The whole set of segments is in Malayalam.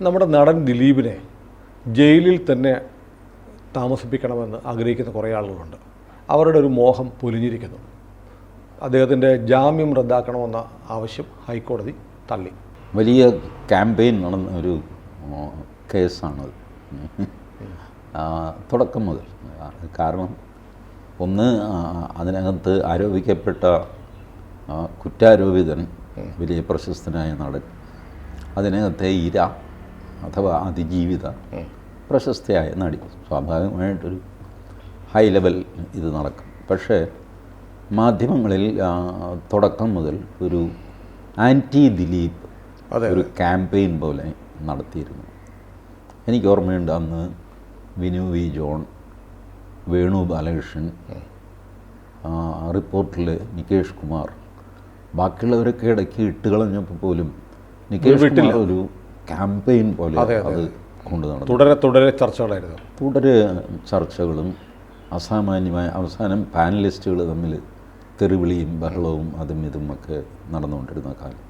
നമ്മുടെ നടൻ ദിലീപിനെ ജയിലിൽ തന്നെ താമസിപ്പിക്കണമെന്ന് ആഗ്രഹിക്കുന്ന കുറേ ആളുകളുണ്ട്. അവരുടെ ഒരു മോഹം പൊലിഞ്ഞിരിക്കുന്നു. അദ്ദേഹത്തിന്റെ ജാമ്യം റദ്ദാക്കണമെന്ന ആവശ്യം ഹൈക്കോടതി തള്ളി. വലിയ ക്യാമ്പയിൻ നടന്ന ഒരു കേസാണ് കേസാണത് തുടക്കം മുതൽ. കാരണം ഒന്ന് അതിനകത്ത് ആരോപിക്കപ്പെട്ട കുറ്റാരോപിതൻ വലിയ പ്രശസ്തനായ നടൻ അതിനകത്തെ ഇര അഥവാ അതിജീവിത പ്രശസ്തയായ നടി. സ്വാഭാവികമായിട്ടൊരു ഹൈ ലെവൽ ഇത് നടക്കും. പക്ഷേ മാധ്യമങ്ങളിൽ തുടക്കം മുതൽ ഒരു ആന്റി ദിലീപ് ഒരു ക്യാമ്പയിൻ പോലെ നടത്തിയിരുന്നു. എനിക്ക് ഓർമ്മയുണ്ട് അന്ന് വിനു വി ജോൺ വേണു ബാലകൃഷ്ണൻ റിപ്പോർട്ടിൽ നികേഷ് കുമാർ ബാക്കിയുള്ളവരൊക്കെ ഇടയ്ക്ക് ഇട്ട് കളഞ്ഞപ്പോൾ പോലും നികേഷ് കുമാർ ഒരു ക്യാമ്പയിൻ പോലെ അതെ, കൊണ്ടു നടന്നു. തുടരെ തുടരെ ചർച്ചകളായിരുന്നു. തുടരെ ചർച്ചകളും അസാമാന്യമായ അവസാനം പാനലിസ്റ്റുകൾ തമ്മിൽ തെറിവിളിയും ബഹളവും അതും ഇതും ഒക്കെ നടന്നുകൊണ്ടിരുന്ന കാലം.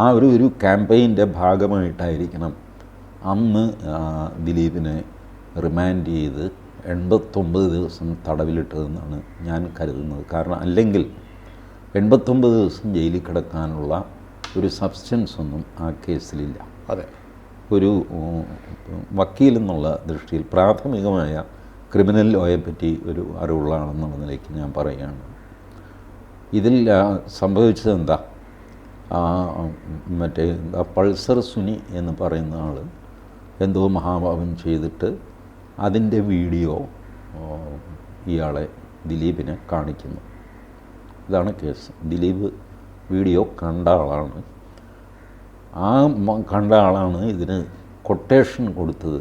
ആ ഒരു ഒരു ക്യാമ്പയിന്റെ ഭാഗമായിട്ടായിരിക്കണം അന്ന് ദിലീപിനെ റിമാൻഡ് ചെയ്ത് എൺപത്തൊമ്പത് ദിവസം തടവിലിട്ടതെന്നാണ് ഞാൻ കരുതുന്നത്. കാരണം അല്ലെങ്കിൽ എൺപത്തൊമ്പത് ദിവസം ജയിലിൽ കിടക്കാനുള്ള ഒരു സബ്സ്റ്റൻസ് ഒന്നും ആ കേസിലില്ല. അതെ. ഒരു വക്കീൽ എന്നുള്ള ദൃഷ്ടിയിൽ പ്രാഥമികമായ ക്രിമിനൽ ലോയെ പറ്റി ഒരു അറിവുള്ള ആളെന്നുള്ള നിലയ്ക്ക് ഞാൻ പറയുകയാണ്. ഇതിൽ സംഭവിച്ചത് എന്താ? ആ, മറ്റേ എന്താ പൾസർ സുനി എന്ന് പറയുന്ന ആൾ എന്തോ മഹാഭാവം ചെയ്തിട്ട് അതിന്റെ വീഡിയോ ഇയാളെ ദിലീപിനെ കാണിക്കുന്നു. ഇതാണ് കേസ്. ദിലീപ് വീഡിയോ കണ്ട ആളാണ്. ആ കണ്ട ആളാണ് ഇതിന് കൊട്ടേഷൻ കൊടുത്തത്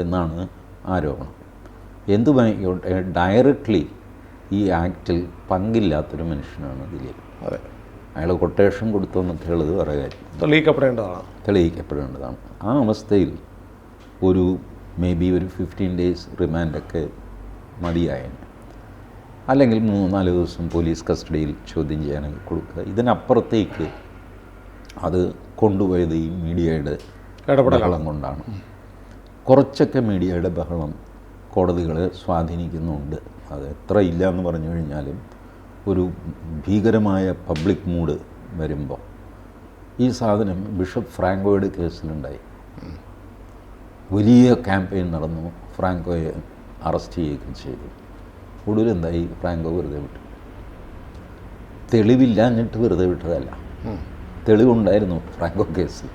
എന്നാണ് ആരോപണം. എന്തുമായിക്കോട്ടെ ഡയറക്റ്റ്ലി ഈ ആക്റ്റിൽ പങ്കില്ലാത്തൊരു മനുഷ്യനാണ് ദിലീപ്. അതെ. അയാൾ കൊട്ടേഷൻ കൊടുത്തെന്നൊക്കെ ഉള്ളത് വേറെ കാര്യം. തെളിയിക്കപ്പെടേണ്ടതാണ്. തെളിയിക്കപ്പെടേണ്ടതാണ്. ആ അവസ്ഥയിൽ ഒരു മേ ബി ഒരു ഫിഫ്റ്റീൻ ഡേയ്സ് റിമാൻഡൊക്കെ മതിയായേനെ. അല്ലെങ്കിൽ മൂന്ന് നാല് ദിവസം പോലീസ് കസ്റ്റഡിയിൽ ചോദ്യം ചെയ്യാനൊക്കെ കൊടുക്കുക. ഇതിനപ്പുറത്തേക്ക് അത് കൊണ്ടുപോയത് ഈ മീഡിയയുടെ ബഹളം കൊണ്ടാണ്. കുറച്ചൊക്കെ മീഡിയയുടെ ബഹളം കോടതികളെ സ്വാധീനിക്കുന്നുണ്ട്. അത് എത്ര ഇല്ല എന്ന് പറഞ്ഞു കഴിഞ്ഞാലും ഒരു ഭീകരമായ പബ്ലിക് മൂഡ് വരുമ്പോൾ ഈ സാധനം ബിഷപ്പ് ഫ്രാങ്കോയുടെ കേസിലുണ്ടായി. വലിയ ക്യാമ്പയിൻ നടന്നു. ഫ്രാങ്കോയെ അറസ്റ്റ് ചെയ്യുകയും ചെയ്തു. ഒടുവിൽ എന്തായി ഫ്രാങ്കോ വെറുതെ വിട്ടു. തെളിവില്ല എന്നിട്ട് വെറുതെ വിട്ടതല്ല. തെളിവുണ്ടായിരുന്നു ഫ്രാങ്കോ കേസിൽ.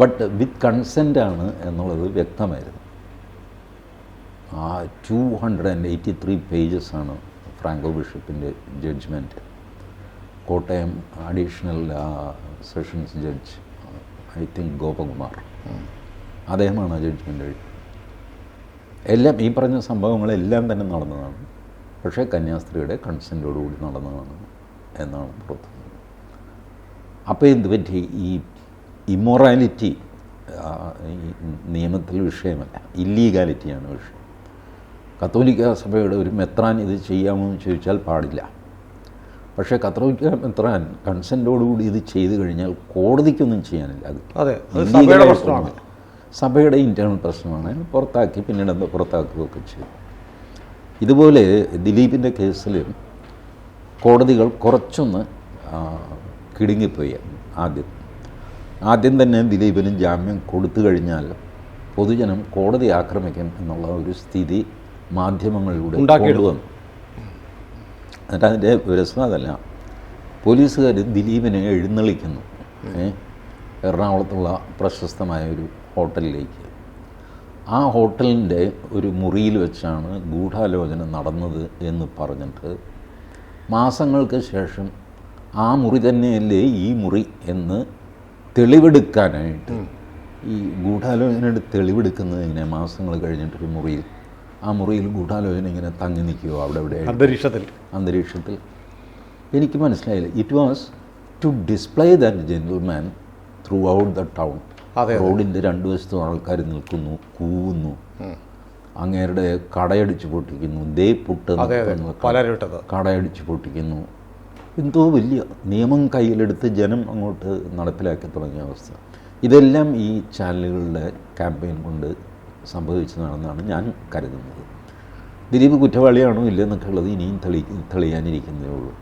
ബട്ട് വിത്ത് കൺസെന്റ് ആണ് എന്നുള്ളത് വ്യക്തമായിരുന്നു. ആ two hundred and eighty three പേജസാണ് Franco ബിഷപ്പിന്റെ judgement Kottayam additional sessions judge I think Gopakumar. അദ്ദേഹമാണ് ജഡ്ജ്മെന്റ് എഴുതി എല്ലാം ഈ പറഞ്ഞ സംഭവങ്ങളെല്ലാം തന്നെ നടന്നതാണ്. പക്ഷേ കന്യാസ്ത്രീയുടെ കൺസെന്റോടുകൂടി നടന്നതാണ് എന്നാണ് പുറത്ത് അപ്പോൾ എന്ത് പറ്റി? ഈ ഇമ്മൊറാലിറ്റി നിയമത്തിൽ വിഷയമല്ല. ഇല്ലീഗാലിറ്റിയാണ് വിഷയം. കത്തോലിക്ക സഭയുടെ ഒരു മെത്രാൻ ഇത് ചെയ്യാമോ എന്ന് ചോദിച്ചാൽ പാടില്ല. പക്ഷേ കത്തോലിക്ക മെത്രാൻ കൺസെന്റോടുകൂടി ഇത് ചെയ്തു കഴിഞ്ഞാൽ കോടതിക്കൊന്നും ചെയ്യാനില്ല. അത് അതെ സഭയുടെ ഇന്റേണൽ പ്രശ്നമാണ്. പുറത്താക്കി പിന്നീട് എന്താ പുറത്താക്കുകയൊക്കെ ചെയ്തു. ഇതുപോലെ ദിലീപിന്റെ കേസിൽ കോടതികൾ കുറച്ചൊന്ന് കിടുങ്ങിപ്പോയി ആദ്യം. ആദ്യം തന്നെ ദിലീപിന് ജാമ്യം കൊടുത്തു കഴിഞ്ഞാൽ പൊതുജനം കോടതി ആക്രമിക്കും എന്നുള്ള ഒരു സ്ഥിതി മാധ്യമങ്ങളിലൂടെ. കൊണ്ടുവന്നു. എന്നിട്ട് അതിന്റെ രസം അതല്ല. പോലീസുകാർ ദിലീപിനെ എഴുന്നള്ളിക്കുന്നു. എറണാകുളത്തുള്ള പ്രശസ്തമായ ഒരു ഹോട്ടലിലേക്ക്. ആ ഹോട്ടലിന്റെ ഒരു മുറിയിൽ വെച്ചാണ് ഗൂഢാലോചന നടന്നത് എന്ന് പറഞ്ഞിട്ട് മാസങ്ങൾക്ക് ശേഷം ആ മുറി തന്നെയല്ലേ ഈ മുറി എന്ന് തെളിവെടുക്കാനായിട്ട് ഈ ഗൂഢാലോചനയുടെ തെളിവെടുക്കുന്നത് ഇങ്ങനെ മാസങ്ങൾ കഴിഞ്ഞിട്ടൊരു മുറിയിൽ ആ മുറിയിൽ ഗൂഢാലോചന ഇങ്ങനെ തങ്ങി നിൽക്കുകയോ അവിടെ ഇവിടെ അന്തരീക്ഷത്തിൽ. അന്തരീക്ഷത്തിൽ. എനിക്ക് മനസ്സിലായില്ല. It was to display that gentleman throughout the town. റോഡിന്റെ രണ്ട് വശത്തും ആൾക്കാർ നിൽക്കുന്നു കൂവുന്നു. അങ്ങേരുടെ കടയടിച്ച് പൊട്ടിക്കുന്നു. ദേ പുട്ട് കടയടിച്ച് പൊട്ടിക്കുന്നു. എന്തോ വലിയ നിയമം കയ്യിലെടുത്ത് ജനം അങ്ങോട്ട് നടപ്പിലാക്കി തുടങ്ങിയ അവസ്ഥ. ഇതെല്ലാം ഈ ചാനലുകളുടെ ക്യാമ്പയിൻ കൊണ്ട് സംഭവിച്ചതാണെന്നാണ് ഞാൻ കരുതുന്നത്. ദിലീപ് കുറ്റവാളിയാണോ ഇല്ലെന്നൊക്കെ ഉള്ളത് ഇനിയും തെളി തെളിയാനിരിക്കുന്നതേ ഉള്ളൂ.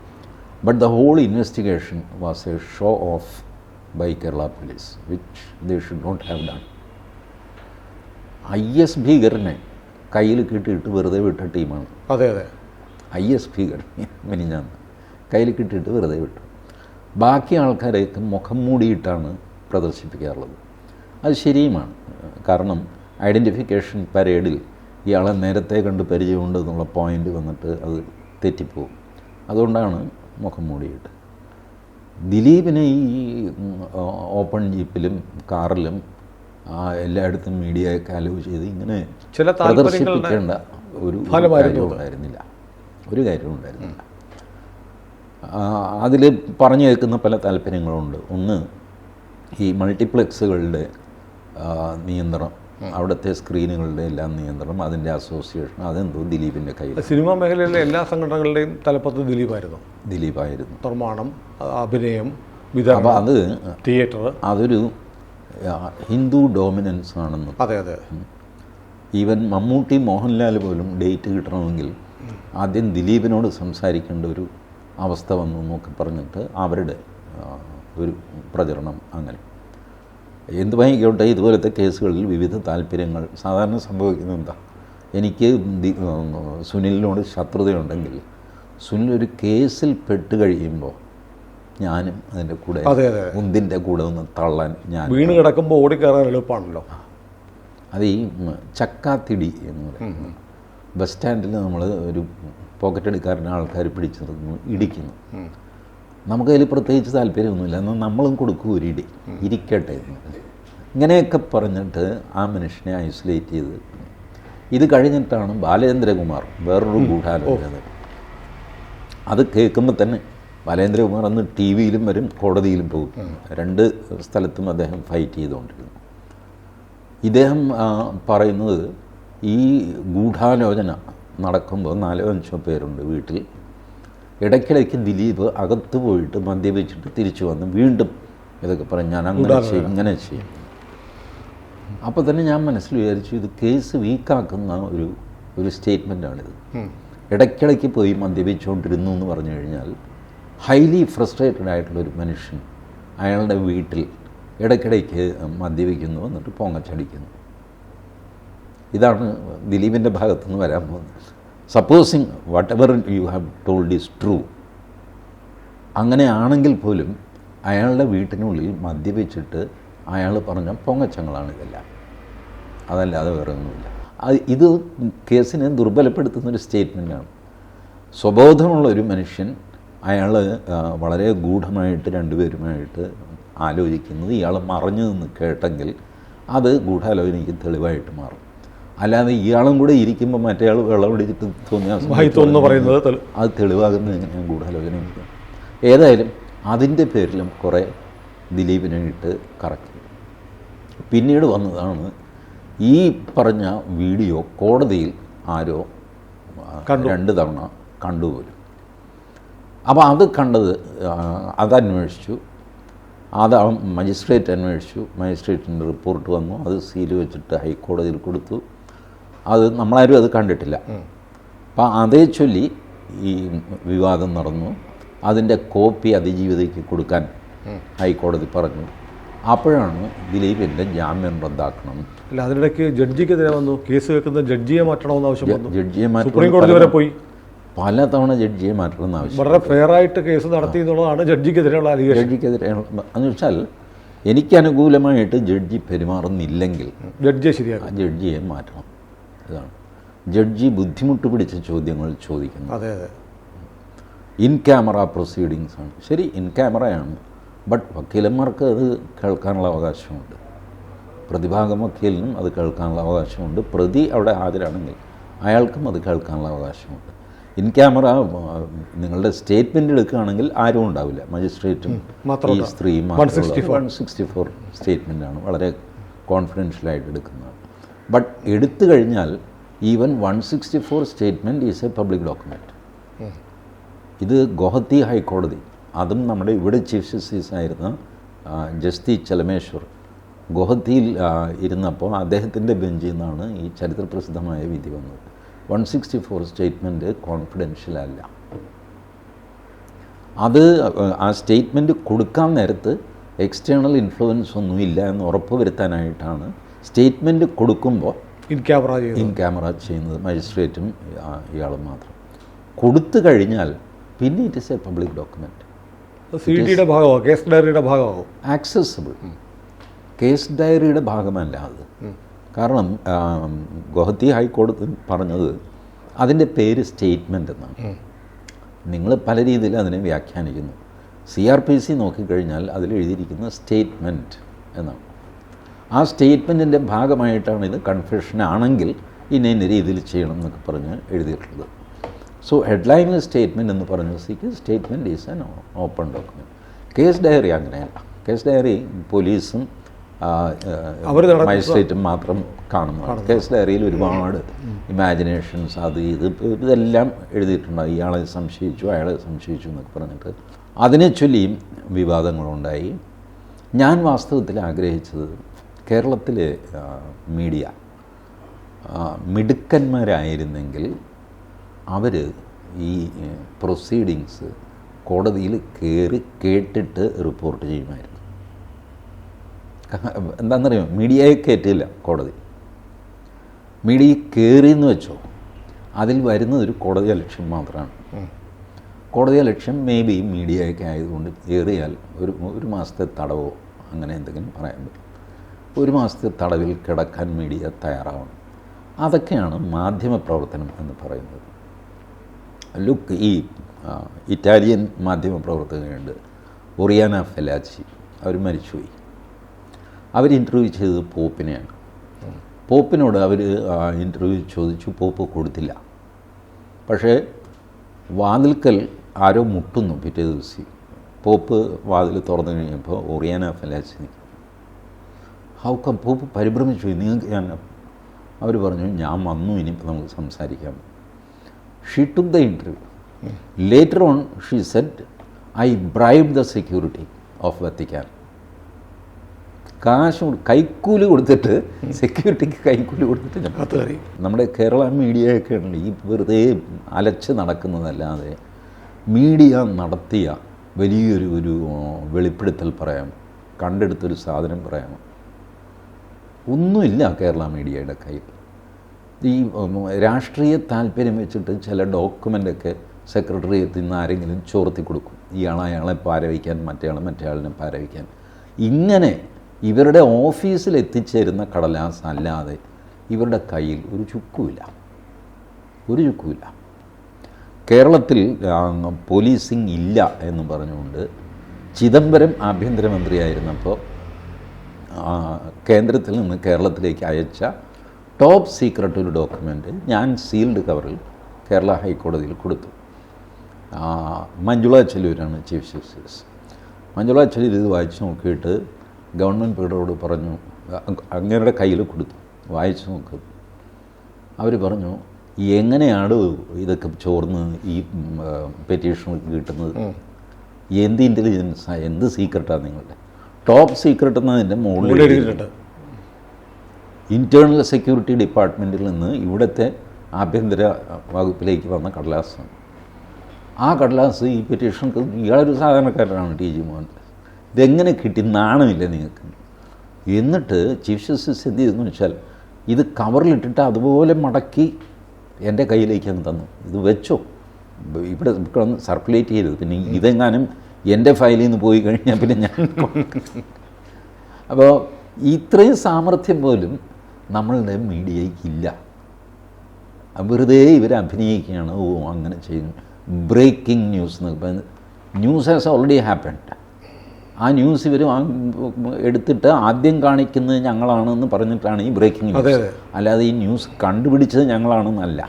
But the whole investigation was a show off by Kerala police which they should not have done I S ഭീകരനെ കയ്യിൽ കിട്ടിയിട്ട് വെറുതെ വിട്ട ടീമാണ്. അതെ അതെ. ഐ എസ് ഭീകരൻ മിനിഞ്ഞാന്ന്. കയ്യിൽ കിട്ടിയിട്ട് വെറുതെ വിട്ടു. ബാക്കി ആൾക്കാരെയൊക്കെ മുഖം മൂടിയിട്ടാണ് പ്രദർശിപ്പിക്കാറുള്ളത്. അത് ശരിയുമാണ്. കാരണം ഐഡന്റിഫിക്കേഷൻ പരേഡിൽ ഇയാളെ നേരത്തെ കണ്ട് പരിചയമുണ്ട് എന്നുള്ള പോയിന്റ് വന്നിട്ട് അത് തെറ്റിപ്പോവും അതുകൊണ്ടാണ് മുഖം മൂടിയിട്ട്. ദിലീപിനെ ഈ ഓപ്പൺ ജീപ്പിലും കാറിലും എല്ലായിടത്തും മീഡിയ കാലവ് ചെയ്ത് ഇങ്ങനെ ചില പ്രദർശിപ്പിക്കേണ്ട ഒരു കാര്യവും കാര്യം ഉണ്ടായിരുന്നില്ല. ഒരു കാര്യവും ഉണ്ടായിരുന്നില്ല. അതിൽ പറഞ്ഞു കേൾക്കുന്ന പല താല്പര്യങ്ങളുണ്ട്. ഒന്ന് ഈ മൾട്ടിപ്ലക്സുകളുടെ നിയന്ത്രണം. അവിടുത്തെ സ്ക്രീനുകളുടെ എല്ലാം നിയന്ത്രണം അതിന്റെ അസോസിയേഷൻ അതെന്തോ ദിലീപിന്റെ കയ്യിൽ. സിനിമാ മേഖലയിലെ എല്ലാ സംഘടനകളുടെയും തലപ്പത്ത് ദിലീപായിരുന്നു. ദിലീപായിരുന്നു. നിർമ്മാണം അഭിനയം വിതരണം അപ്പോൾ അത് തിയേറ്റർ. അതൊരു ഹിന്ദു ഡോമിനൻസ് ആണെന്ന്. അതെ അതെ. ഈവൻ മമ്മൂട്ടി മോഹൻലാൽ പോലും ഡേറ്റ് കിട്ടണമെങ്കിൽ ആദ്യം ദിലീപിനോട് സംസാരിക്കേണ്ട ഒരു അവസ്ഥ വന്നു എന്നൊക്കെ പറഞ്ഞിട്ട് അവരുടെ ഒരു പ്രചരണം അങ്ങനെ. എന്ത് വാങ്ങിക്കോട്ടെ ഇതുപോലത്തെ കേസുകളിൽ വിവിധ താല്പര്യങ്ങൾ. സാധാരണ സംഭവിക്കുന്നത് എന്താ എനിക്ക് സുനിലിനോട് ശത്രുതയുണ്ടെങ്കിൽ സുനിൽ ഒരു കേസിൽ പെട്ട് കഴിയുമ്പോൾ ഞാനും അതിന്റെ കൂടെ. മുന്തിന്റെ കൂടെ ഒന്ന് തള്ളാൻ ഞാൻ വീണ് കിടക്കുമ്പോൾ ഓടിക്കയറാൻ എളുപ്പമാണല്ലോ. അത് ഈ ചക്കാത്തിടി എന്ന് പറയുന്നത്. ബസ് സ്റ്റാൻഡിൽ നമ്മൾ ഒരു പോക്കറ്റ് എടുക്കാരനെ ആൾക്കാർ പിടിച്ചു നിർത്തുന്നു ഇടിക്കുന്നു നമുക്കതിൽ പ്രത്യേകിച്ച് താല്പര്യമൊന്നുമില്ല. എന്നാൽ നമ്മളും കൊടുക്കും ഒരിടി. ഇരിക്കട്ടെ എന്ന് ഇങ്ങനെയൊക്കെ പറഞ്ഞിട്ട് ആ മനുഷ്യനെ ഐസൊലേറ്റ് ചെയ്ത് ഇത് കഴിഞ്ഞിട്ടാണ് ബാലേന്ദ്രകുമാർ വേറൊരു ഗൂഢാലോചന. അത് കേൾക്കുമ്പോൾ തന്നെ ബാലേന്ദ്രകുമാർ അന്ന് ടി വിയിലും വരും കോടതിയിലും പോകും. രണ്ട് സ്ഥലത്തും അദ്ദേഹം ഫൈറ്റ് ചെയ്തുകൊണ്ടിരുന്നു. ഇദ്ദേഹം പറയുന്നത് ഈ ഗൂഢാലോചന നടക്കുമ്പോൾ നാലോ അഞ്ചോ പേരുണ്ട് വീട്ടിൽ. ഇടയ്ക്കിടയ്ക്ക് ദിലീപ് അകത്ത് പോയിട്ട് മദ്യപിച്ചിട്ട് തിരിച്ചു വന്ന് വീണ്ടും ഇതൊക്കെ പറയും ഞാൻ അങ്ങനെ ചെയ്യും ഇങ്ങനെ ചെയ്യും. അപ്പോൾ തന്നെ ഞാൻ മനസ്സിൽ വിചാരിച്ചു ഇത് കേസ് വീക്കാക്കുന്ന ഒരു ഒരു സ്റ്റേറ്റ്മെന്റാണിത്. ഇടയ്ക്കിടയ്ക്ക് പോയി മദ്യപിച്ചുകൊണ്ടിരുന്നു എന്ന് പറഞ്ഞു കഴിഞ്ഞാൽ ഹൈലി ഫ്രസ്ട്രേറ്റഡ് ആയിട്ടുള്ള ഒരു മനുഷ്യൻ അയാളുടെ വീട്ടിൽ ഇടയ്ക്കിടയ്ക്ക് മദ്യപിക്കുന്നു എന്നിട്ട് പൊങ്ങച്ചടിക്കുന്നു. ഇതാണ് ദിലീപിന്റെ ഭാഗത്തുനിന്ന് വരാൻ പോകുന്നത്. Supposing whatever you have told is true അങ്ങനെയാണെങ്കിൽ പോലും അയാളുടെ വീട്ടിനുള്ളിൽ മദ്യപിച്ചിട്ട് അയാൾ പറഞ്ഞ പൊങ്ങച്ചങ്ങളാണ് ഇതെല്ലാം. അതല്ലാതെ വേറെ ഒന്നുമില്ല ഇത് കേസിനെ ദുർബലപ്പെടുത്തുന്ന ഒരു സ്റ്റേറ്റ്മെന്റാണ്. സ്വബോധമുള്ള ഒരു മനുഷ്യൻ അയാൾ വളരെ ഗൂഢമായിട്ട് രണ്ടുപേരുമായിട്ട് ആലോചിക്കുന്നത് ഇയാൾ മറഞ്ഞു നിന്ന് കേട്ടെങ്കിൽ അത് ഗൂഢാലോചനയ്ക്ക് തെളിവായിട്ട് മാറും. അല്ലാതെ ഇയാളും കൂടെ ഇരിക്കുമ്പോൾ മറ്റേ ആൾ വെള്ളം പിടിച്ചിട്ട് തോന്നിയ പറയുന്നത് അത് തെളിവാകുന്നത് എങ്ങനെയാണ് ഗൂഢാലോചനയ്ക്ക് ഏതായാലും അതിന്റെ പേരിലും കുറേ ദിലീപിനെ ഇട്ട് കറക്കി. പിന്നീട് വന്നതാണ് ഈ പറഞ്ഞ വീഡിയോ കോടതിയിൽ ആരോ രണ്ട് തവണ കണ്ടുപോലും അപ്പോൾ അത് കണ്ടത് അതന്വേഷിച്ചു അത് മജിസ്ട്രേറ്റ് അന്വേഷിച്ചു. മജിസ്ട്രേറ്റിന്റെ റിപ്പോർട്ട് വന്നു. അത് സീൽ വെച്ചിട്ട് ഹൈക്കോടതിയിൽ കൊടുത്തു. അത് നമ്മളാരും അത് കണ്ടിട്ടില്ല. അപ്പം അതേ ചൊല്ലി ഈ വിവാദം നടന്നു. അതിന്റെ കോപ്പി അതിജീവിതയ്ക്ക് കൊടുക്കാൻ ഹൈക്കോടതി പറഞ്ഞു. അപ്പോഴാണ് ദിലീപിന്റെ ജാമ്യം റദ്ദാക്കണം. അല്ല അതിനിടയ്ക്ക് ജഡ്ജിക്കെതിരെ വന്നു. കേസ് കേൾക്കുന്ന ജഡ്ജിയെ മാറ്റണമെന്ന് ആവശ്യം ജഡ്ജിയെ മാറ്റി സുപ്രീം കോടതി വരെ പോയി. പല തവണ ജഡ്ജിയെ മാറ്റണമെന്ന് ആവശ്യം വളരെ ഫെയർ ആയിട്ട് കേസ് നടത്തി എന്നുള്ളതാണ് ജഡ്ജിക്കെതിരെയുള്ള അധികം ജഡ്ജിക്കെതിരെ എന്ന് വെച്ചാൽ എനിക്ക് അനുകൂലമായിട്ട് ജഡ്ജി പെരുമാറുന്നില്ലെങ്കിൽ ജഡ്ജിയെ ശരിയാണ് ജഡ്ജിയെ മാറ്റണം. ഇതാണ്. ജഡ്ജി ബുദ്ധിമുട്ട് പിടിച്ച ചോദ്യങ്ങൾ ചോദിക്കുന്നു. അതെ അതെ. ഇൻ ക്യാമറ പ്രൊസീഡിങ്സ് ആണ്. ശരി ഇൻ ക്യാമറയാണ്. ബട്ട് വക്കീലന്മാർക്ക് അത് കേൾക്കാനുള്ള അവകാശമുണ്ട്. പ്രതിഭാഗം വക്കീലിനും അത് കേൾക്കാനുള്ള അവകാശമുണ്ട്. പ്രതി അവിടെ ഹാജരാണെങ്കിൽ അയാൾക്കും അത് കേൾക്കാനുള്ള അവകാശമുണ്ട്. ഇൻ ക്യാമറ നിങ്ങളുടെ സ്റ്റേറ്റ്മെന്റ് എടുക്കുകയാണെങ്കിൽ ആരും ഉണ്ടാവില്ല. മജിസ്ട്രേറ്റും ഈ മാത്രമല്ല. സ്ത്രീ 164. വൺ സിക്സ്റ്റി ഫോർ സ്റ്റേറ്റ്മെന്റാണ് വളരെ കോൺഫിഡൻഷ്യലായിട്ട് എടുക്കുന്നത് ബട്ട് എടുത്തു കഴിഞ്ഞാൽ even one sixty four statement is a public document ഇത് ഗുവഹത്തി ഹൈക്കോടതി അതും നമ്മുടെ ഇവിടെ ചീഫ് ജസ്റ്റിസ് ആയിരുന്ന ജസ്തി ചലമേശ്വർ ഗുവഹത്തിയിൽ ഇരുന്നപ്പോൾ അദ്ദേഹത്തിന്റെ ബെഞ്ചിൽ നിന്നാണ് ഈ ചരിത്രപ്രസിദ്ധമായ വിധി വന്നത്. One sixty four statement confidential അല്ല. അത് ആ സ്റ്റേറ്റ്മെന്റ് കൊടുക്കാൻ നേരത്ത് എക്സ്റ്റേണൽ ഇൻഫ്ലുവൻസ് ഒന്നുമില്ല എന്ന് ഉറപ്പ് വരുത്താനായിട്ടാണ് സ്റ്റേറ്റ്മെന്റ് കൊടുക്കുമ്പോൾ ഇൻ ക്യാമറ ഇൻ ക്യാമറ ചെയ്യുന്നത് മജിസ്ട്രേറ്റും ഇയാളും മാത്രം. കൊടുത്തു കഴിഞ്ഞാൽ പിന്നെ it is a public document C ഡിയുടെ ഭാഗമാവും കേസ് ഡയറിയുടെ ഭാഗമാകും ആക്സസിബിൾ കേസ് ഡയറിയുടെ ഭാഗമല്ല അത്. കാരണം ഗുവാഹത്തി ഹൈക്കോടതി പറഞ്ഞത് അതിന്റെ പേര് സ്റ്റേറ്റ്മെന്റ് എന്നാണ്. നിങ്ങൾ പല രീതിയിൽ അതിനെ വ്യാഖ്യാനിക്കുന്നു. സി ആർ പി സി നോക്കിക്കഴിഞ്ഞാൽ അതിൽ എഴുതിയിരിക്കുന്ന സ്റ്റേറ്റ്മെന്റ് എന്നാണ്. ആ സ്റ്റേറ്റ്മെന്റിന്റെ ഭാഗമായിട്ടാണ് ഇത് കൺഫ്യൂഷനാണെങ്കിൽ ആണെങ്കിൽ ഇന്ന ഇന്ന രീതിയിൽ ചെയ്യണം എന്നൊക്കെ പറഞ്ഞ് എഴുതിയിട്ടുള്ളത്. സോ ഹെഡ്ലൈനിൽ സ്റ്റേറ്റ്മെന്റ് എന്ന് പറഞ്ഞ സ്ഥിതിക്ക് statement is an open document case diary അങ്ങനെയല്ല. കേസ് ഡയറി പോലീസും മജിസ്ട്രേറ്റും മാത്രം കാണുന്നതാണ്. കേസ് ഡയറിയിൽ ഒരുപാട് ഇമാജിനേഷൻസ് അത് ഇത് ഇതെല്ലാം എഴുതിയിട്ടുണ്ട്? ഇയാളെ സംശയിച്ചു അയാളെ സംശയിച്ചു എന്നൊക്കെ പറഞ്ഞിട്ട് അതിനെ ചൊല്ലിയും വിവാദങ്ങളുണ്ടായി. ഞാൻ വാസ്തവത്തിൽ ആഗ്രഹിച്ചത് കേരളത്തിലെ മീഡിയ മിടുക്കന്മാരായിരുന്നെങ്കിൽ അവർ ഈ പ്രൊസീഡിങ്സ് കോടതിയിൽ കയറി കേട്ടിട്ട് റിപ്പോർട്ട് ചെയ്യുമായിരുന്നു. എന്താണെന്നറിയോ മീഡിയയെ കയറ്റില്ല കോടതി. മീഡിയ കയറി എന്ന് വെച്ചോ അതിൽ വരുന്നത് ഒരു കോടതി ലക്ഷ്യം മാത്രമാണ്. കോടതി ലക്ഷ്യം മേ ബി മീഡിയയൊക്കെ ആയതുകൊണ്ട് ഏറിയാൽ ഒരു ഒരു മാസത്തെ തടവോ അങ്ങനെ എന്തെങ്കിലും പറയാൻ പറ്റും. ഒരു മാസത്തെ തടവിൽ കിടക്കാൻ മീഡിയ തയ്യാറാവണം. അതൊക്കെയാണ് മാധ്യമ പ്രവർത്തനം എന്ന് പറയുന്നത്. ലുക്ക് ഈ ഇറ്റാലിയൻ മാധ്യമ പ്രവർത്തകരുണ്ട് ഒറിയാന ഫെലാച്ചി അവർ മരിച്ചുപോയി. അവർ ഇന്റർവ്യൂ ചെയ്തത് പോപ്പിനെയാണ്. പോപ്പിനോട് അവർ ഇന്റർവ്യൂ ചോദിച്ചു പോപ്പ് കൊടുത്തില്ല. പക്ഷേ വാതിൽക്കൽ ആരോ മുട്ടുന്നു പിറ്റേ ദിവസം. പോപ്പ് വാതിൽ തുറന്നു കഴിഞ്ഞപ്പോൾ ഒറിയാന ഫെലാച്ചി നിൽക്കും ഹൗ കം പോപ്പ് പരിഭ്രമിച്ചു? പോയി നിങ്ങൾക്ക് ഞാൻ അവർ പറഞ്ഞു ഞാൻ വന്നു ഇനിയിപ്പോൾ നമുക്ക് സംസാരിക്കാം. She took the interview later on she said I bribe the security of Vatican കാശ് കൊടു- കൈക്കൂലി കൊടുത്തിട്ട് സെക്യൂരിറ്റിക്ക് കൈക്കൂലി കൊടുത്തിട്ട് ഞാൻ നമ്മുടെ കേരള മീഡിയയൊക്കെ ഉണ്ട് ഈ വെറുതെ അലച്ച് നടക്കുന്നതല്ലാതെ മീഡിയ നടത്തിയ വലിയൊരു ഒരു വെളിപ്പെടുത്തൽ പറയാം. കണ്ടെടുത്തൊരു സാധനം പറയാം. ഒന്നുമില്ല കേരള മീഡിയയുടെ കയ്യിൽ. ഈ രാഷ്ട്രീയ താല്പര്യം വെച്ചിട്ട് ചില ഡോക്യുമെന്റൊക്കെ സെക്രട്ടറിയത്തിൽ നിന്ന് ആരെങ്കിലും ചോർത്തി കൊടുക്കും. ഇയാളെ അയാളെ പാരവിക്കാൻ മറ്റേയാളെ മറ്റേയാളിനെ പാരവിക്കാൻ. ഇങ്ങനെ ഇവരുടെ ഓഫീസിൽ എത്തിച്ചേരുന്ന കടലാസ് അല്ലാതെ ഇവരുടെ കയ്യിൽ ഒരു ചുക്കുമില്ല. ഒരു ചുക്കുമില്ല. കേരളത്തിൽ പോലീസിംഗ് ഇല്ല എന്ന് പറഞ്ഞുകൊണ്ട് ചിദംബരം ആഭ്യന്തരമന്ത്രിയായിരുന്നപ്പോൾ കേന്ദ്രത്തിൽ നിന്ന് കേരളത്തിലേക്ക് അയച്ച ടോപ്പ് സീക്രട്ട് ഒരു ഡോക്യുമെന്റ് ഞാൻ സീൽഡ് കവറിൽ കേരള ഹൈക്കോടതിയിൽ കൊടുത്തു. മഞ്ജുള ചെല്ലൂരാണ് ചീഫ് ജസ്റ്റിസ് മഞ്ജുള ചെല്ലൂർ ഇത് വായിച്ചു നോക്കിയിട്ട് ഗവൺമെന്റ് പീഡറോട് പറഞ്ഞു അങ്ങനെ അങ്ങേരുടെ കയ്യിൽ കൊടുത്തു വായിച്ചു നോക്ക്. അവർ പറഞ്ഞു എങ്ങനെയാണ് ഇതൊക്കെ ചോർന്ന് ഈ പെറ്റീഷൻ കിട്ടുന്നത്? എന്ത് ഇന്റലിജൻസാണ് എന്ത് സീക്രട്ടാണ് നിങ്ങളുടെ? ടോപ്പ് സീക്രട്ട് എന്നതിന്റെ മുകളിൽ എഴുതിയിട്ടുണ്ട്. ഇന്റേർണൽ സെക്യൂരിറ്റി ഡിപ്പാർട്ട്മെന്റിൽ നിന്ന് ഇവിടുത്തെ ആഭ്യന്തര വകുപ്പിലേക്ക് വന്ന കടലാസ്. ആ കടലാസ് ഈ പെറ്റീഷൻക്ക് ഇയാളൊരു സാധാരണക്കാരനാണ് ടി ജി മോഹൻ. ഇതെങ്ങനെ കിട്ടി? നാണമില്ല നിങ്ങൾക്ക്. എന്നിട്ട് ചീഫ് ജസ്റ്റിസ് എന്ത് ചെയ്തെന്ന് വെച്ചാൽ ഇത് കവറിലിട്ടിട്ട് അതുപോലെ മടക്കി എന്റെ കയ്യിലേക്ക് അങ്ങ് തന്നു. ഇത് വെച്ചോ. ഇവിടെ ഇവിടെ സർക്കുലേറ്റ് ചെയ്തത് പിന്നെ ഇതെങ്ങാനും എന്റെ ഫയലിൽ നിന്ന് പോയി കഴിഞ്ഞാൽ പിന്നെ ഞാൻ അപ്പോൾ ഇത്രയും സാമർഥ്യം പോലും നമ്മളുടെ മീഡിയയ്ക്കില്ല വെറുതെ ഇവർ അഭിനയിക്കുകയാണ് ഓ അങ്ങനെ ചെയ്യുന്നു. ബ്രേക്കിംഗ് ന്യൂസ് എന്നൊക്കെ ന്യൂസ് ഹാസ് ഓൾറെഡി ഹാപ്പൻഡ് ആ ന്യൂസ് ഇവർ എടുത്തിട്ട് ആദ്യം കാണിക്കുന്നത് ഞങ്ങളാണെന്ന് പറഞ്ഞിട്ടാണ് ഈ ബ്രേക്കിംഗ് ന്യൂസ്. അല്ലാതെ ഈ ന്യൂസ് കണ്ടുപിടിച്ചത് ഞങ്ങളാണെന്നല്ല.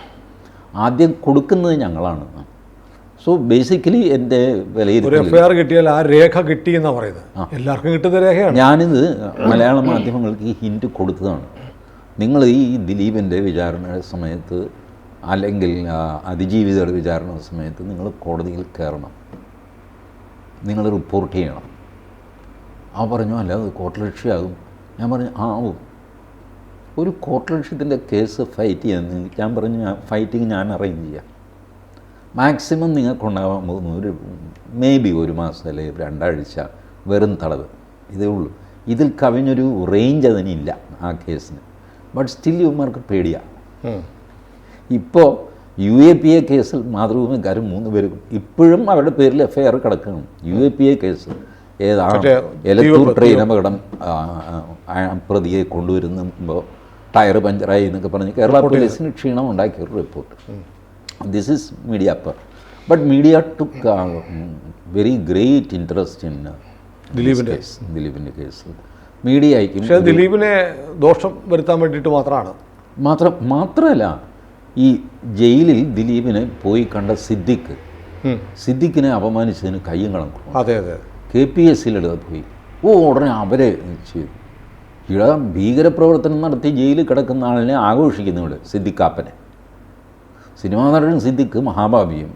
ആദ്യം കൊടുക്കുന്നത് ഞങ്ങളാണെന്ന് സോ ബേസിക്കലി എന്റെ വിലയിരുത്തൽ കിട്ടിയാൽ ആ രേഖ കിട്ടി എന്നാണ് പറയുന്നത് എല്ലാവർക്കും കിട്ടുന്ന രേഖയാണ്. ഞാനിത് മലയാള മാധ്യമങ്ങൾക്ക് ഈ ഹിന്റ് കൊടുത്തതാണ്. നിങ്ങൾ ഈ ദിലീപിന്റെ വിചാരണ സമയത്ത് അല്ലെങ്കിൽ അതിജീവിതയുടെ വിചാരണ സമയത്ത് നിങ്ങൾ കോടതിയിൽ കയറണം. നിങ്ങൾ റിപ്പോർട്ട് ചെയ്യണം. ആ പറഞ്ഞു അല്ല അത് കോട്ടലക്ഷിയാകും ഞാൻ പറഞ്ഞു ആ ആവും ഒരു കോർട്ട് ലക്ഷ്യത്തിന്റെ കേസ് ഫൈറ്റ് ചെയ്യാൻ ഞാൻ പറഞ്ഞു ഫൈറ്റിങ് ഞാൻ അറേഞ്ച് ചെയ്യാം. മാക്സിമം നിങ്ങൾക്കുണ്ടാകാൻ പോകുന്ന ഒരു മേ ബി ഒരു മാസം അല്ലെങ്കിൽ രണ്ടാഴ്ച വെറും തടവ് ഇതേ ഉള്ളൂ. ഇതിൽ കവിഞ്ഞൊരു റേഞ്ച് അതിനില്ല ആ കേസിന് ബട്ട് സ്റ്റിൽ യുമാർക്ക് പേടിയാണ്. ഇപ്പോൾ യു എ പി എ കേസിൽ മാതൃഭൂമിക്കാരും മൂന്ന് പേരും ഇപ്പോഴും അവരുടെ പേരിൽ എഫ്ഐആർ കിടക്കണം U A P A case ഏതാണ് എലക്ട്രോ എലത്തൂർ ട്രെയിൻ അപകടം പ്രതിയെ കൊണ്ടുവരുമ്പോൾ ടയർ പഞ്ചറായി എന്നൊക്കെ പറഞ്ഞ് കേരള പോലീസിന് ക്ഷീണം ഉണ്ടാക്കിയ ഒരു report this is media per but media took very great interest in ദിലീപിന്റെ. കേസ് ദിലീപിന്റെ കേസ് മീഡിയ പക്ഷേ ദിലീപിനെ ദോഷം വരുത്താൻ വേണ്ടിയിട്ട് മാത്രമാണ്. മാത്രം മാത്രമല്ല ഈ ജയിലിൽ ദിലീപിനെ പോയി കണ്ട സിദ്ദിഖ് സിദ്ദിഖിനെ അപമാനിച്ചതിന് കയ്യും കണക്കും അതെ അതെ കെ പി എസ് സിയിൽ പോയി. ഓ ഉടനെ അവരെ ചെയ്തു ഇവിടെ ഭീകരപ്രവർത്തനം നടത്തി ജയിലിൽ കിടക്കുന്ന ആളിനെ ആഘോഷിക്കുന്നു ഇവിടെ സിദ്ദിഖാപ്പനെ സിനിമാ നടൻ സിദ്ദിഖ് മഹാഭാവിയും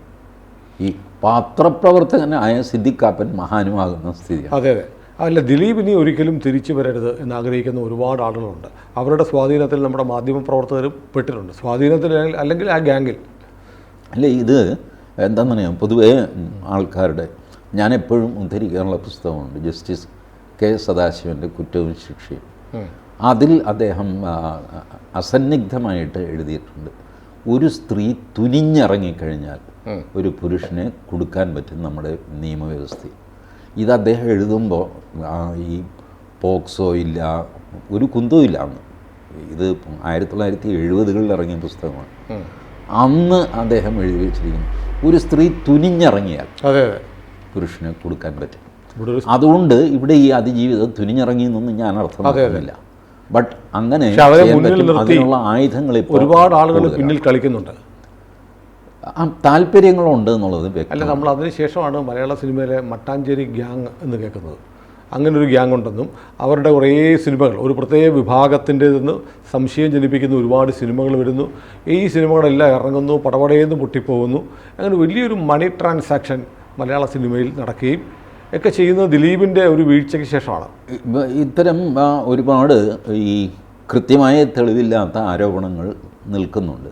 ഈ പാത്രപ്രവർത്തകനായ സിദ്ദിഖാപ്പൻ മഹാനുമാകുന്ന സ്ഥിതിയാണ്. അതെ അതെ. അല്ല ദിലീപ് ഇനി ഒരിക്കലും തിരിച്ചു വരരുത് എന്ന് ആഗ്രഹിക്കുന്ന ഒരുപാട് ആളുകളുണ്ട്. അവരുടെ സ്വാധീനത്തിൽ നമ്മുടെ മാധ്യമ മാധ്യമപ്രവർത്തകരും പെട്ടിട്ടുണ്ട്. സ്വാധീനത്തിൽ അല്ലെങ്കിൽ- ആ ഗാംഗിൽ അല്ല ഇത് എന്താണെന്നറിയാം പൊതുവേ ആൾക്കാരുടെ ഞാൻ എപ്പോഴും ഉദ്ധരിക്കാനുള്ള പുസ്തകമുണ്ട്. ജസ്റ്റിസ് കെ സദാശിവന്റെ കുറ്റവും ശിക്ഷയും. അതിൽ അദ്ദേഹം അസന്നിഗ്ധമായിട്ട് എഴുതിയിട്ടുണ്ട്. ഒരു സ്ത്രീ തുനിഞ്ഞിറങ്ങിക്കഴിഞ്ഞാൽ. ഒരു പുരുഷനെ കൊടുക്കാൻ പറ്റും നമ്മുടെ നിയമവ്യവസ്ഥ ഇത് അദ്ദേഹം എഴുതുമ്പോൾ ഈ പോക്സോ ഇല്ല ഒരു കുന്തവും ഇല്ല അന്ന്. ഇത് ആയിരത്തി തൊള്ളായിരത്തി എഴുപതുകളിൽ ഇറങ്ങിയ പുസ്തകമാണ്. അന്ന് അദ്ദേഹം എഴുതി വെച്ചിരിക്കുന്നു. ഒരു സ്ത്രീ തുനിഞ്ഞിറങ്ങിയാൽ പുരുഷനെ കൊടുക്കാൻ പറ്റും. അതുകൊണ്ട് ഇവിടെ ഈ അതിജീവിതം തുനിഞ്ഞിറങ്ങി എന്നൊന്നും ഞാൻ അർത്ഥമാക്കുന്നില്ല. ബട്ട് അങ്ങനെ അവരെ മുന്നിൽ. നിർത്തി ആയുധങ്ങൾ ഒരുപാട് ആളുകൾ പിന്നിൽ കളിക്കുന്നുണ്ട്. ആ താല്പര്യങ്ങളുണ്ട് എന്നുള്ളത് അല്ല നമ്മൾ അതിനുശേഷമാണ് മലയാള സിനിമയിലെ മട്ടാഞ്ചേരി ഗ്യാങ് എന്ന് കേൾക്കുന്നത്. അങ്ങനെ ഒരു ഗ്യാങ് ഉണ്ടെന്നും അവരുടെ കുറേ സിനിമകൾ ഒരു പ്രത്യേക വിഭാഗത്തിന്റെതെന്ന് സംശയം ജനിപ്പിക്കുന്ന ഒരുപാട് സിനിമകൾ വരുന്നു. ഈ സിനിമകളെല്ലാം ഇറങ്ങുന്നു പടപടയെന്ന് പൊട്ടിപ്പോകുന്നു. അങ്ങനെ വലിയൊരു മണി ട്രാൻസാക്ഷൻ മലയാള സിനിമയിൽ നടക്കുകയും ഒക്കെ ചെയ്യുന്നത് ദിലീപിന്റെ ഒരു വീഴ്ചയ്ക്ക് ശേഷമാണ്. ഇത്തരം ഒരുപാട് ഈ കൃത്യമായ തെളിവില്ലാത്ത ആരോപണങ്ങൾ നിൽക്കുന്നുണ്ട്.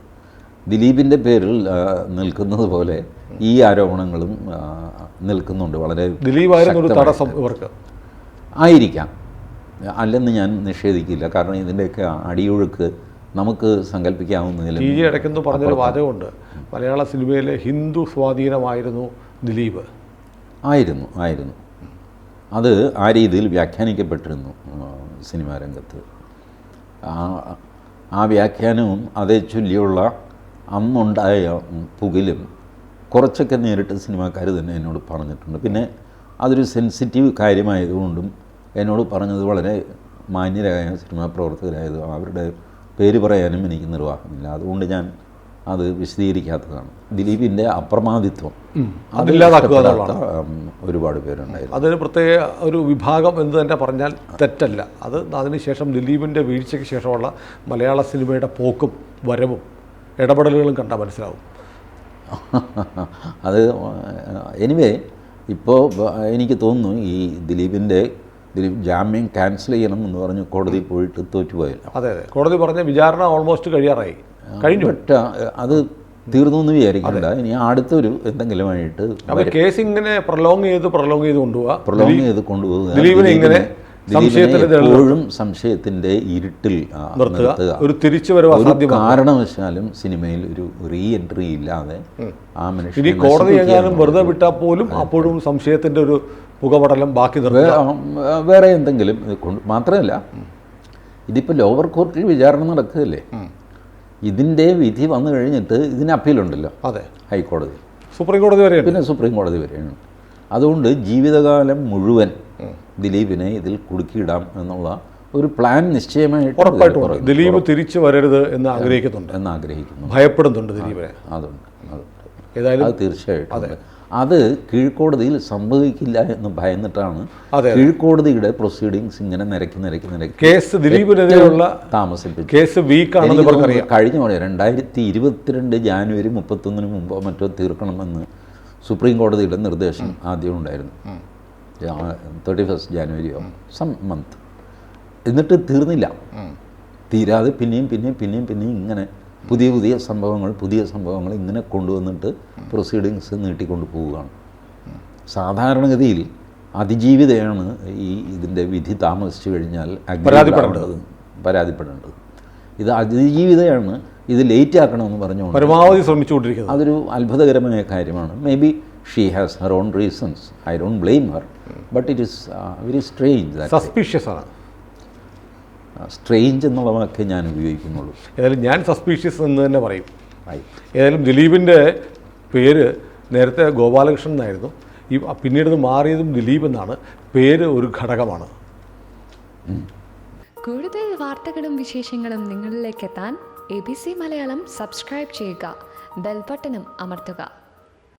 ദിലീപിന്റെ പേരിൽ നിൽക്കുന്നത് പോലെ ഈ ആരോപണങ്ങളും നിൽക്കുന്നുണ്ട് വളരെ ദിലീപായിരുന്നു ഒരു. തടസ്സം ഇവർക്ക്. ആയിരിക്കാം. അല്ലെന്ന് ഞാൻ നിഷേധിക്കില്ല. കാരണം ഇതിന്റെയൊക്കെ അടിയൊഴുക്ക് നമുക്ക് സങ്കല്പിക്കാവുന്നതിലും ഈ ജി ഇടയ്ക്കെന്ന് പറഞ്ഞൊരു വാചകമുണ്ട്. മലയാള സിനിമയിലെ ഹിന്ദു സ്വാധീനമായിരുന്നു ദിലീപ്. ആയിരുന്നു ആയിരുന്നു. അത് ആ രീതിയിൽ വ്യാഖ്യാനിക്കപ്പെട്ടിരുന്നു സിനിമാ രംഗത്ത്. ആ വ്യാഖ്യാനവും അതേ ചൊല്ലിയുള്ള അന്നുണ്ടായ പുകിലും കുറച്ചൊക്കെ നേരിട്ട് സിനിമാക്കാർ തന്നെ എന്നോട് പറഞ്ഞിട്ടുണ്ട്. പിന്നെ അതൊരു സെൻസിറ്റീവ് കാര്യമായതുകൊണ്ടും എന്നോട് പറഞ്ഞത് വളരെ മാന്യരായ സിനിമാ പ്രവർത്തകരായതും അവരുടെ പേര് പറയാനും എനിക്ക് നിർവാഹമില്ല. അതുകൊണ്ട് ഞാൻ അത് വിശദീകരിക്കാത്തതാണ്. ദിലീപിന്റെ അപ്രമാദിത്വം. അതില്ലാതാക്കുക ഒരുപാട് പേരുണ്ടായിരുന്നു. അതിന് പ്രത്യേക ഒരു വിഭാഗം എന്ന് തന്നെ പറഞ്ഞാൽ തെറ്റല്ല. അത് അതിനുശേഷം ദിലീപിന്റെ വീഴ്ചയ്ക്ക് ശേഷമുള്ള മലയാള സിനിമയുടെ പോക്കും വരവും ഇടപെടലുകളും കണ്ടാൽ മനസ്സിലാവും. അത് എനിവേ ഇപ്പോൾ എനിക്ക് തോന്നുന്നു ഈ ദിലീപിന്റെ ദിലീപ് ജാമ്യം ക്യാൻസൽ ചെയ്യണം എന്ന് പറഞ്ഞ് കോടതി പോയിട്ട് തോറ്റുപോയല്ലോ. അതെ അതെ. കോടതി പറഞ്ഞ വിചാരണ ഓൾമോസ്റ്റ് കഴിയാറായി. കഴിഞ്ഞു. അത് തീർന്നു എന്ന് വിചാരിക്കണ്ട. ഇനി അടുത്തൊരു എന്തെങ്കിലുമായിട്ട് അപ്പോൾ കേസ് ഇങ്ങനെ പ്രൊലോങ് ചെയ്ത് പ്രൊലോങ് ചെയ്ത് കൊണ്ടുപോവാ. പ്രൊലോങ് ചെയ്ത് കൊണ്ടുപോകുക ദിലീപിനെ ഇങ്ങനെ സംശയത്തിന്റെ എപ്പോഴും സംശയത്തിന്റെ ഇരുട്ടിൽ നിർത്തുക. ഒരു തിരിച്ചു വരവ് കാരണവശാലും സിനിമയിൽ ഒരു റീ എൻട്രി ഇല്ലാതെ ആ ഇനി മനുഷ്യനെ കോടതി എങ്ങാനും വെറുതെ വിട്ടാൽ പോലും അപ്പോഴും സംശയത്തിന്റെ ഒരു പുകപടലം ബാക്കി വേറെ എന്തെങ്കിലും ഇത് കൊണ്ട് മാത്രമല്ല ഇതിപ്പോ ലോവർ കോർട്ടിൽ വിചാരണ നടക്കുകയല്ലേ? ഇതിന്റെ വിധി വന്നു കഴിഞ്ഞിട്ട് ഇതിന് അപ്പീലുണ്ടല്ലോ അതെ. ഹൈക്കോടതി. സുപ്രീം കോടതി വരെ പിന്നെ സുപ്രീം കോടതി വരെയാണ്. അതുകൊണ്ട് ജീവിതകാലം മുഴുവൻ ദിലീപിനെ ഇതിൽ കുടുക്കിയിടാം എന്നുള്ള ഒരു പ്ലാൻ നിശ്ചയമായിട്ട് ദിലീപ് തിരിച്ചു വരരുത് എന്ന് ആഗ്രഹിക്കുന്നുണ്ട്. എന്ന് ആഗ്രഹിക്കുന്നു. ഭയപ്പെടുന്നുണ്ട് ദിലീപിനെ. അതുണ്ട് അതുണ്ട്. ഏതായാലും അത് തീർച്ചയായിട്ടും അത്. കീഴ്ക്കോടതിയിൽ സംഭവിക്കില്ല എന്ന് ഭയന്നിട്ടാണ് അതെ. കീഴ്ക്കോടതിയുടെ പ്രൊസീഡിങ്സ് ഇങ്ങനെ നിരക്കി നിരക്കി നിരക്കി കേസ് ദിലീപിനെതിരെയുള്ള താമസിപ്പിച്ചു. കേസ് വീക്കാണെന്ന് തോന്നുന്നു കഴിഞ്ഞ പോലെ രണ്ടായിരത്തി ഇരുപത്തിരണ്ട് ജാനുവരി മുപ്പത്തൊന്നിന് മുമ്പോ മറ്റോ തീർക്കണമെന്ന് സുപ്രീം കോടതിയുടെ നിർദ്ദേശം ആദ്യം ഉണ്ടായിരുന്നു. തേർട്ടി ഫസ്റ്റ് ജാനുവരിയോ സം മന്ത് എന്നിട്ട് തീർന്നില്ല. തീരാതെ പിന്നെയും പിന്നെയും പിന്നെയും പിന്നെയും ഇങ്ങനെ പുതിയ പുതിയ സംഭവങ്ങൾ പുതിയ സംഭവങ്ങൾ ഇങ്ങനെ കൊണ്ടുവന്നിട്ട് പ്രൊസീഡിങ്സ് നീട്ടിക്കൊണ്ട് പോവുകയാണ്. സാധാരണഗതിയിൽ അതിജീവിതയാണ് ഈ ഇതിന്റെ വിധി താമസിച്ചു കഴിഞ്ഞാൽ പരാതിപ്പെടേണ്ടത്. പരാതിപ്പെടേണ്ടത്. ഇത് അതിജീവിതയാണ് ഇത് ലേറ്റ് ആക്കണമെന്ന് പറഞ്ഞുകൊണ്ട് പരമാവധി ശ്രമിച്ചുകൊണ്ടിരിക്കുന്നത്. അതൊരു അത്ഭുതകരമായ കാര്യമാണ്. Maybe she has her own reasons I don't blame her but it is very strange suspicious ആണ്. സ്ട്രേഞ്ച് എന്നുള്ള വാക്കേ ഞാൻ ഉപയോഗിക്കുന്നുള്ളൂ. ഏതായാലും ഞാൻ സസ്പീഷ്യസ് എന്ന് തന്നെ പറയും. ഏതായാലും ദിലീപിന്റെ പേര് നേരത്തെ ഗോപാലകൃഷ്ണൻ എന്നായിരുന്നു. ഈ പിന്നീട് മാറിയതും ദിലീപ് എന്നാണ്. പേര് ഒരു ഘടകമാണ്. കൂടുതൽ വാർത്തകളും വിശേഷങ്ങളും നിങ്ങളിലേക്ക് എത്താൻ A B C Malayalam subscribe ചെയ്യുക. ബെൽബട്ടനും അമർത്തുക.